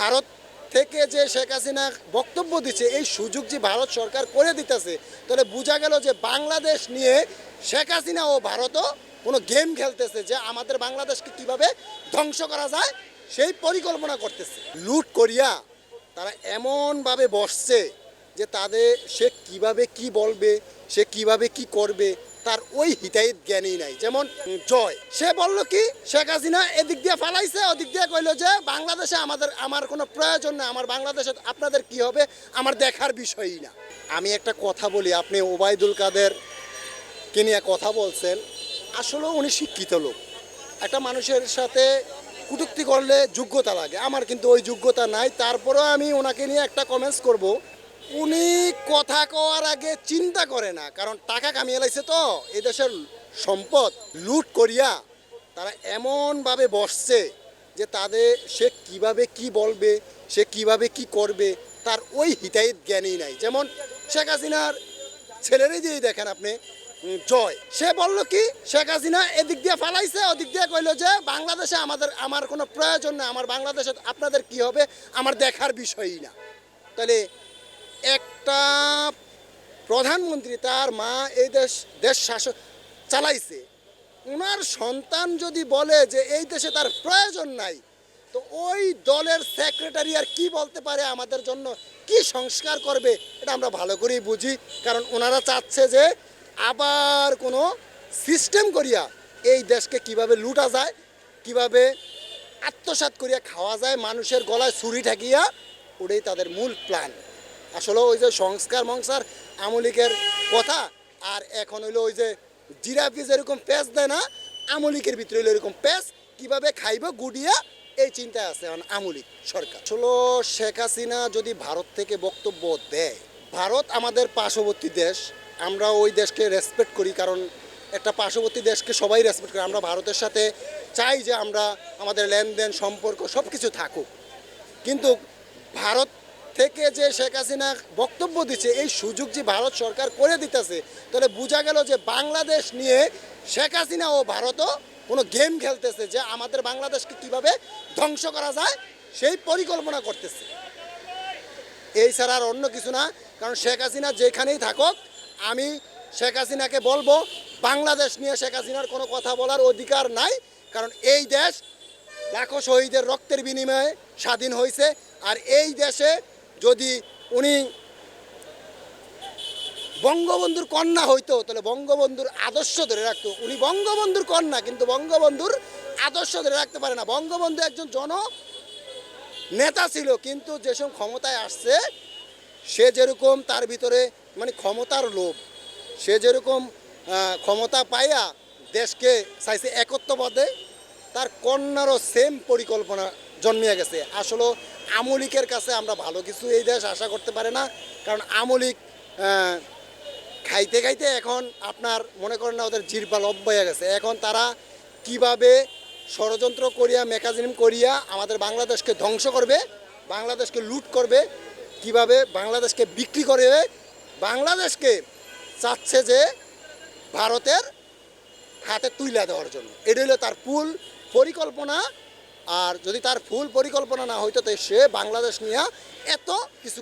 ভারত থেকে যে শেখ হাসিনা বক্তব্য দিচ্ছে, এই সুযোগ যে ভারত সরকার করে দিতেছে, তাহলে বোঝা গেল যে বাংলাদেশ নিয়ে শেখ হাসিনা ও ভারতও কোনো গেম খেলতেছে যে আমাদের বাংলাদেশকে কীভাবে ধ্বংস করা যায়, সেই পরিকল্পনা করতেছে। লুট করিয়া তারা এমনভাবে বসছে যে তাদের সে কীভাবে কি বলবে, সে কীভাবে কি করবে তার ওই হিতাহিত জ্ঞানই নাই, যেমন জয়। সে বলল কি, শেখ হাসিনা এদিক দিয়ে ফালাইছে, ওদিক দিয়ে কইলো যে, বাংলাদেশে আমাদের, আমার কোনো প্রয়োজন না আমার বাংলাদেশে আপনাদের কি হবে, আমার দেখার বিষয়ই না। আমি একটা কথা বলি, আপনি ওবায়দুল কাদের কে নিয়ে কথা বলছেন, আসলেও উনি শিক্ষিত লোক। একটা মানুষের সাথে কুটুক্তি করলে যোগ্যতা লাগে, আমার কিন্তু ওই যোগ্যতা নাই, তারপরেও আমি ওনাকে নিয়ে একটা কমেন্টস করব উনি কথা কওয়ার আগে চিন্তা করে না, কারণ টাকা কামিয়ে লাইছে তো এই দেশের সম্পদ লুট করিয়া তারা এমনভাবে বসছে যে তাদের সে কীভাবে কি বলবে, সে কীভাবে কি করবে, তার ওই হিতাহিত জ্ঞানই নাই। যেমন শেখ হাসিনার ছেলেরই দিয়ে দেখেন আপনি জয়। সে বলল কি, শেখ হাসিনা এদিক দিয়ে ফালাইছে, ওদিক দিয়ে কইলো যে, বাংলাদেশে আমাদের, আমার কোনো প্রয়োজন না, আমার বাংলাদেশে আপনাদের কি হবে, আমার দেখার বিষয়ই না। তাহলে একটা প্রধানমন্ত্রী তার মা এই দেশ দেশ শাসন চালাইছে। ওনার সন্তান যদি বলে যে এই দেশে তার প্রয়োজন নাই, তো ওই দলের সেক্রেটারি আর কি বলতে পারে আমাদের জন্য? কি সংস্কার করবে? এটা আমরা ভালো করেই বুঝি। কারণ ওনারা চাচ্ছে যে আবার কোনো সিস্টেম করিয়া এই দেশকে কীভাবে লুটা যায়, কীভাবে আত্মসাৎ করিয়া খাওয়া যায়, মানুষের গলায় ছুরি ঠাকিয়া, ওটাই তাদের মূল প্ল্যান। আসলে ওই যে সংস্কার মংস্কার আমলিকের কথা, আর এখন হইল ওই যে জিরাফি যেরকম পেঁচ দেয় না, আমলিকের ভিতরে হইল এরকম পেঁচ কীভাবে খাইব, গুডিয়া, এই চিন্তায় আছে আমলিক সরকার। আসলে শেখ হাসিনা যদি ভারত থেকে বক্তব্য দেয়, ভারত আমাদের পার্শ্ববর্তী দেশ, আমরা ওই দেশকে রেসপেক্ট করি, কারণ একটা পার্শ্ববর্তী দেশকে সবাই রেসপেক্ট করে, আমরা ভারতের সাথে চাই যে আমরা আমাদের লেনদেন, সম্পর্ক সব কিছু থাকুক। কিন্তু ভারত থেকে যে শেখ হাসিনা বক্তব্য দিচ্ছে, এই সুযোগ যে ভারত সরকার করে দিতেছে, তাহলে বোঝা গেল যে বাংলাদেশ নিয়ে শেখ হাসিনা ও ভারতও কোনো গেম খেলতেছে যে আমাদের বাংলাদেশকে কীভাবে ধ্বংস করা যায়, সেই পরিকল্পনা করতেছে। এই ছাড়া আর অন্য কিছু না, কারণ শেখ হাসিনা যেখানেই থাকুক, আমি শেখ হাসিনাকে বলব, বাংলাদেশ নিয়ে শেখ হাসিনার কোনো কথা বলার অধিকার নাই, কারণ এই দেশ লাখো শহীদের রক্তের বিনিময়ে স্বাধীন হয়েছে, আর এই দেশে যদি উনি বঙ্গবন্ধুর কন্যা হইতো, তাহলে বঙ্গবন্ধুর আদর্শ ধরে রাখতো। উনি বঙ্গবন্ধুর কন্যা, কিন্তু বঙ্গবন্ধুর আদর্শ ধরে রাখতে পারে না। বঙ্গবন্ধু একজন জন নেতা ছিল, কিন্তু যেসব ক্ষমতায় আসছে, সে যেরকম তার ভিতরে মানে ক্ষমতার লোভ, সে যেরকম ক্ষমতা পাইয়া দেশকে চাইছে একত্ববাদে, তার কন্যারও সেম পরিকল্পনা জন্মিয়ে গেছে। আসলে আমলিকের কাছে আমরা ভালো কিছু এই দেশ আশা করতে পারে না, কারণ আমলিক খাইতে খাইতে এখন আপনার মনে করেন না ওদের জিরবা লব হয়ে গেছে। এখন তারা কীভাবে ষড়যন্ত্র করিয়া মেকানিজম করিয়া আমাদের বাংলাদেশকে ধ্বংস করবে, বাংলাদেশকে লুট করবে, কীভাবে বাংলাদেশকে বিক্রি করবে, বাংলাদেশকে চাচ্ছে যে ভারতের হাতে তুইলা দেওয়ার জন্য। এটা হলো তার পুল পরিকল্পনা। আর যদি তার ফুল পরিকল্পনা না হইতো তো সে বাংলাদেশ নিয়ে এত কিছু